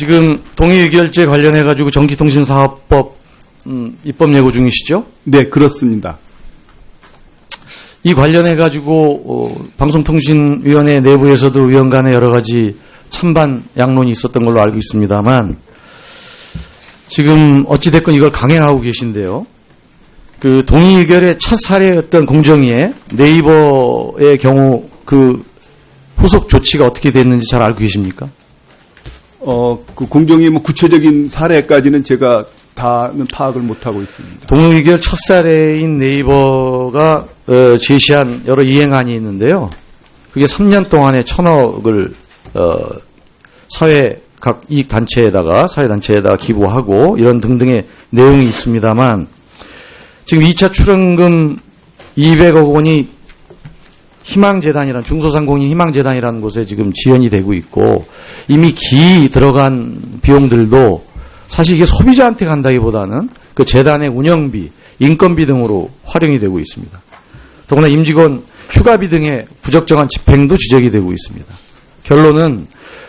지금 동의의결제 관련해 가지고 전기통신사업법 음, 입법 예고 중이시죠? 네, 그렇습니다. 이 관련해 가지고 어, 방송통신위원회 내부에서도 의원 간에 여러 가지 찬반 양론이 있었던 걸로 알고 있습니다만 지금 어찌 됐건 이걸 강행하고 계신데요. 그 동의의결의 첫 사례였던 공정위의 네이버의 경우 그 후속 조치가 어떻게 됐는지 잘 알고 계십니까? 어, 그 공정위 뭐 구체적인 사례까지는 제가 다는 파악을 못하고 있습니다. 동의의결 첫 사례인 네이버가 어, 제시한 여러 이행안이 있는데요. 그게 3년 동안에 천억을 어, 사회 각 이익 단체에다가 사회 단체에다가 기부하고 이런 등등의 내용이 있습니다만 지금 2차 출연금 200억 원이 희망재단이라는 중소상공인 희망재단이라는 곳에 지금 지원이 되고 있고 이미 기 들어간 비용들도 사실 이게 소비자한테 간다기보다는 그 재단의 운영비, 인건비 등으로 활용이 되고 있습니다. 더구나 임직원 휴가비 등의 부적정한 집행도 지적이 되고 있습니다. 결론은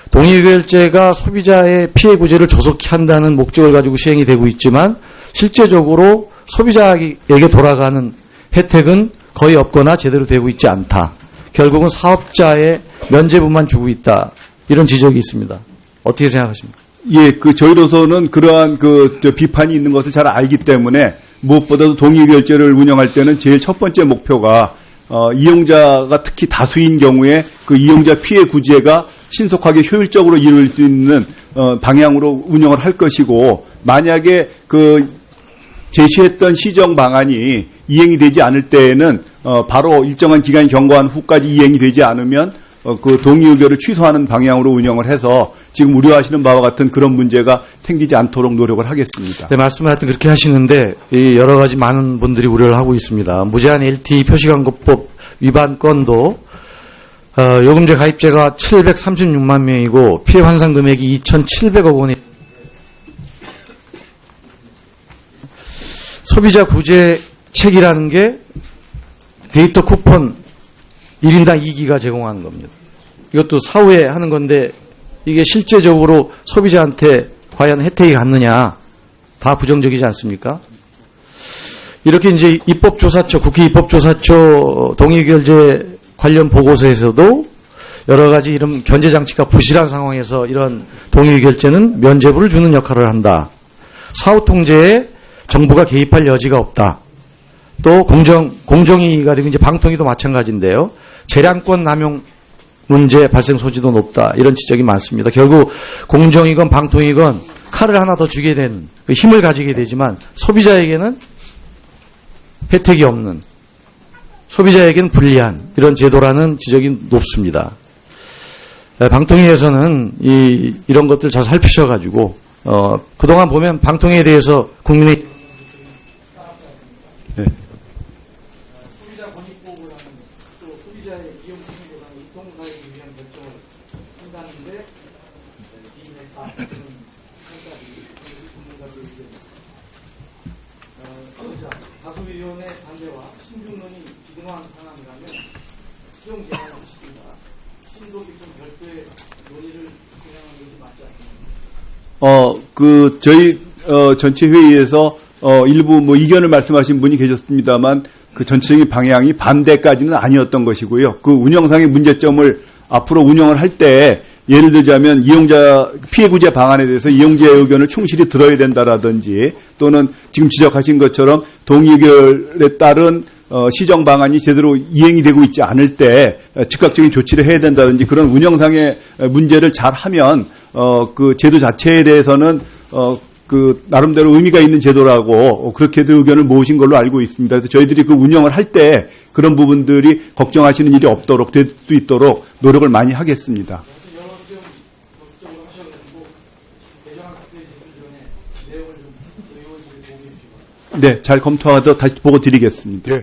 동의결제가 소비자의 피해 구제를 조속히 한다는 목적을 가지고 시행이 되고 있지만 실제적으로 소비자에게 돌아가는 혜택은 거의 없거나 제대로 되고 있지 않다. 결국은 사업자의 면제부만 주고 있다. 이런 지적이 있습니다. 어떻게 생각하십니까? 예, 그 저희로서는 그러한 그저 비판이 있는 것을 잘 알기 때문에 무엇보다도 동의결제를 운영할 때는 제일 첫 번째 목표가 어, 이용자가 특히 다수인 경우에 그 이용자 피해 구제가 신속하게 효율적으로 이룰 수 있는 어, 방향으로 운영을 할 것이고 만약에 그 제시했던 시정 방안이 이행이 되지 않을 때에는 어, 바로 일정한 기간 경과한 후까지 이행이 되지 않으면 어, 그 동의 의결을 취소하는 방향으로 운영을 해서 지금 우려하시는 바와 같은 그런 문제가 생기지 않도록 노력을 하겠습니다. 네, 말씀을 하여튼 그렇게 하시는데 이 여러 가지 많은 분들이 우려를 하고 있습니다. 무제한 LTE 표시광고법 위반 건도 어, 요금제 가입자가 736만 명이고 피해 환산 금액이 2,700억 원이 소비자 구제 책이라는 게 데이터 쿠폰 1인당 2기가 제공하는 겁니다. 이것도 사후에 하는 건데 이게 실제적으로 소비자한테 과연 혜택이 갔느냐 다 부정적이지 않습니까? 이렇게 이제 입법조사처, 국회 입법조사처 동의결제 관련 보고서에서도 여러 가지 이런 견제 장치가 부실한 상황에서 이런 동의 결제는 면제부를 주는 역할을 한다. 사후 통제에 정부가 개입할 여지가 없다. 또 공정, 공정위가 되고 이제 방통위도 마찬가지인데요. 재량권 남용 문제 발생 소지도 높다. 이런 지적이 많습니다. 결국 공정이건 방통이건 칼을 하나 더 주게 되는 그 힘을 가지게 되지만 소비자에게는 혜택이 없는 소비자에게는 불리한 이런 제도라는 지적이 높습니다. 에, 방통위에서는 이, 이런 것들 잘 살피셔가지고 어, 그동안 보면 방통위에 대해서 국민의 네. 소비자 권익보호를 하는 또 소비자의 이용 책임보다는 유통사회를 위한 결정을 그런 생각이 전문가들 다수의원의 반대와 신중론이 기등한 상황이라면 수정 제한을 시킨다. 심도 깊은 별도의 논의를 진행하는 것이 맞지 않습니까? 어, 그, 저희, 어, 전체 회의에서, 어, 일부 뭐 이견을 말씀하신 분이 계셨습니다만, 그 전체적인 방향이 반대까지는 아니었던 것이고요. 그 운영상의 문제점을 앞으로 운영을 할 때, 예를 들자면 이용자 피해 구제 방안에 대해서 이용자의 의견을 충실히 들어야 된다라든지 또는 지금 지적하신 것처럼 동의결에 따른 어, 시정 방안이 제대로 이행이 되고 있지 않을 때 어, 즉각적인 조치를 해야 된다든지 그런 운영상의 어, 문제를 잘 하면 어, 그 제도 자체에 대해서는 어, 그 나름대로 의미가 있는 제도라고 어, 그렇게도 의견을 모으신 걸로 알고 있습니다. 그래서 저희들이 그 운영을 할 때 그런 부분들이 걱정하시는 일이 없도록 될 수 있도록 노력을 많이 하겠습니다. 하셔가지고 내용을 좀 의원실에 공유해 주시고 네, 잘 검토해서 다시 보고 드리겠습니다. 예.